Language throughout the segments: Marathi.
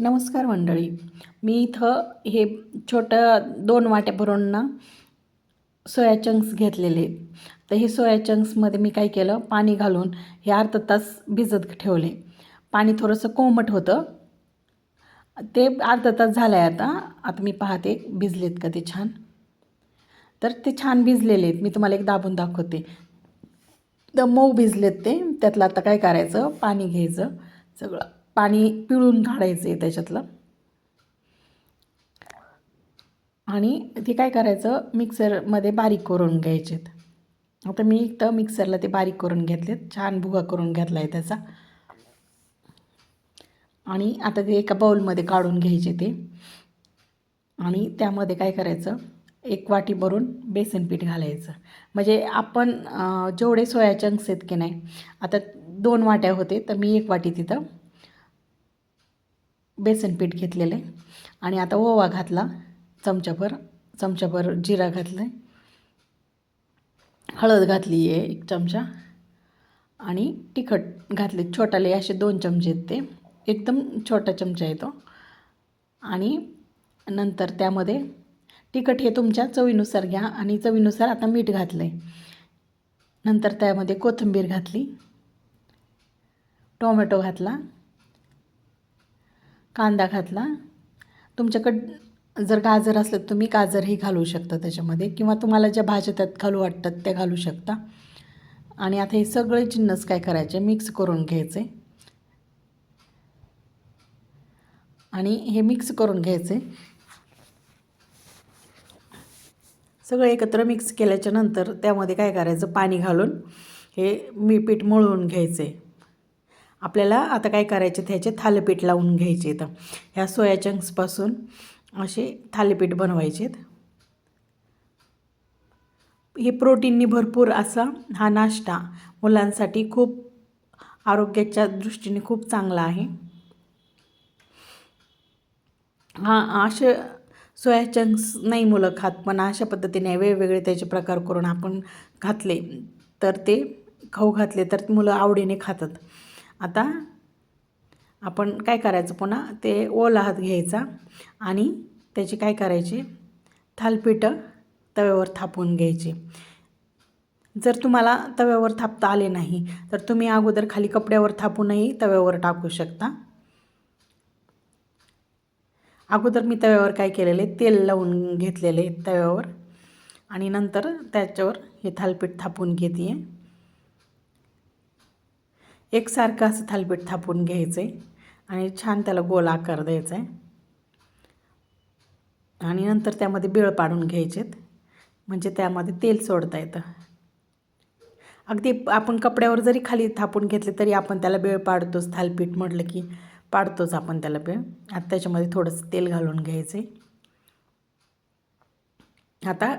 नमस्कार मंडळी. मी इथं हे छोटं दोन वाट्या भरून ना सोया चंक्स घेतलेले. तर हे सोया चंक्समध्ये मी काय केलं पाणी घालून हे अर्धा तास भिजत ठेवले. पाणी थोडंसं कोमट होतं. ते अर्धा तास झालं आहे आता. आता मी पाहते भिजलेत का ते छान? तर ते छान भिजलेले आहेत. मी तुम्हाला एक दाबून दाखवते. तर मऊ भिजलेत ते. त्यातलं आता काय करायचं? पाणी घ्यायचं सगळं. पाणी पिळून काढायचं आहे त्याच्यातलं. आणि ते काय करायचं? मिक्सरमध्ये बारीक करून घ्यायचे आता मी तर मिक्सरला ते बारीक करून घेतलेत. छान भुगा करून घेतला आहे त्याचा. आणि आता ते एका बाऊलमध्ये काढून घ्यायचे ते. आणि त्यामध्ये काय करायचं? एक वाटी भरून बेसन पीठ घालायचं. म्हणजे आपण जेवढे सोया चंक्स आहेत की नाही आता दोन वाट्या होते तर मी एक वाटी तिथं बेसन पीठ घेतलेलं आहे. आणि आता ओवा घातला चमच्याभर चमच्याभर जिरा घातलं आहे हळद घातली आहे एक चमचा. आणि तिखट घातले छोटाले असे दोन चमचे आहेत ते. एकदम छोटा चमचा आहे तो. आणि नंतर त्यामध्ये तिखट हे तुमच्या चवीनुसार घ्या आणि चवीनुसार आता मीठ घातलं आहे नंतर त्यामध्ये कोथिंबीर घातली. टोमॅटो घातला. कांदा घातला. तुमच्याकडं जर गाजर असलं तर तुम्ही गाजरही घालू शकता त्याच्यामध्ये किंवा तुम्हाला ज्या भाज्या त्यात घालू वाटतात त्या घालू शकता. आणि आता हे सगळे जिन्नस काय करायचे? मिक्स करून घ्यायचे. आणि हे मिक्स करून घ्यायचे. सगळं एकत्र मिक्स केल्याच्यानंतर त्यामध्ये काय करायचं? पाणी घालून हे मी पीठ मळून घ्यायचे. आपल्याला आता काय करायचे त्याचे थालीपीठ लावून घ्यायचे तर ह्या सोया चंक्सपासून असे थालीपीठ बनवायचे हे प्रोटीननी भरपूर असा हा नाश्ता मुलांसाठी खूप आरोग्याच्या दृष्टीने खूप चांगला आहे. हा असे सोया चंक्स नाही मुलं खात पण अशा पद्धतीने वेगवेगळे त्याचे प्रकार करून आपण घातले तर ते खाऊ घातले तर मुलं आवडीने खातात. आता आपण काय करायचं पुन्हा? ते ओला हात घ्यायचा आणि त्याचे काय करायचे? थालपीठं तव्यावर थापून घ्यायचे. जर तुम्हाला तव्यावर थापता आले नाही तर तुम्ही अगोदर खाली कपड्यावर थापूनही तव्यावर टाकू शकता. अगोदर मी तव्यावर काय केलेले? तेल लावून घेतलेले तव्यावर आणि नंतर त्याच्यावर हे थालपीठ थापून घेते आहे एकसारखं असं थालपीठ थापून घ्यायचं आहे आणि छान त्याला गोल आकार द्यायचा आहे आणि नंतर त्यामध्ये बिळ पाडून घ्यायचेत. म्हणजे त्यामध्ये तेल सोडता येतं. अगदी आपण कपड्यावर जरी खाली थापून घेतले तरी आपण त्याला बिळ पाडतोच. थालपीठ म्हटलं की पाडतोच आपण त्याला बिळ. आता त्याच्यामध्ये थोडंसं तेल घालून घ्यायचं आहे आता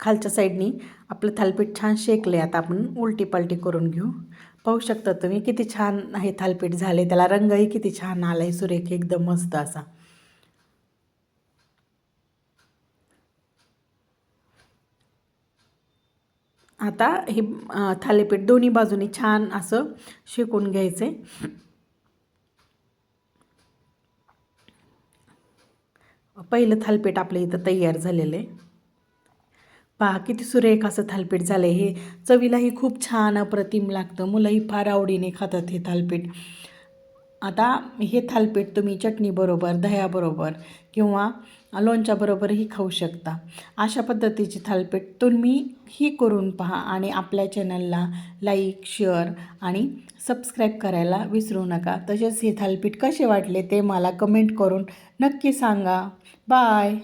खालच्या साईडनी आपलं थालपीठ छान शेकले आता आपण उलटी पालटी करून घेऊ. पाहू शकता तुम्ही किती छान हे थालपीठ झाले त्याला रंगही किती छान आला आहे सुरेख एकदम मस्त असा. आता हे थालीपीठ दोन्ही बाजूनी छान असं शेकून घ्यायचं पहिलं थालपीठ आपल्या इथं तयार झालेलं आहे. पहा किती सुरेख असं थालपीठ झालं आहे हे. चवीलाही खूप छान अप्रतिम लागतं. मुलंही फार आवडीने खातात हे थालपीठ. आता हे थालपीठ तुम्ही चटणीबरोबर दह्याबरोबर किंवा लोणच्याबरोबरही खाऊ शकता. अशा पद्धतीची थालपीठ तुम्ही ही करून पहा आणि आपल्या चॅनलला लाईक शेअर आणि सबस्क्राईब करायला विसरू नका. तसेच हे थालपीठ कसे वाटले ते मला कमेंट करून नक्की सांगा. बाय!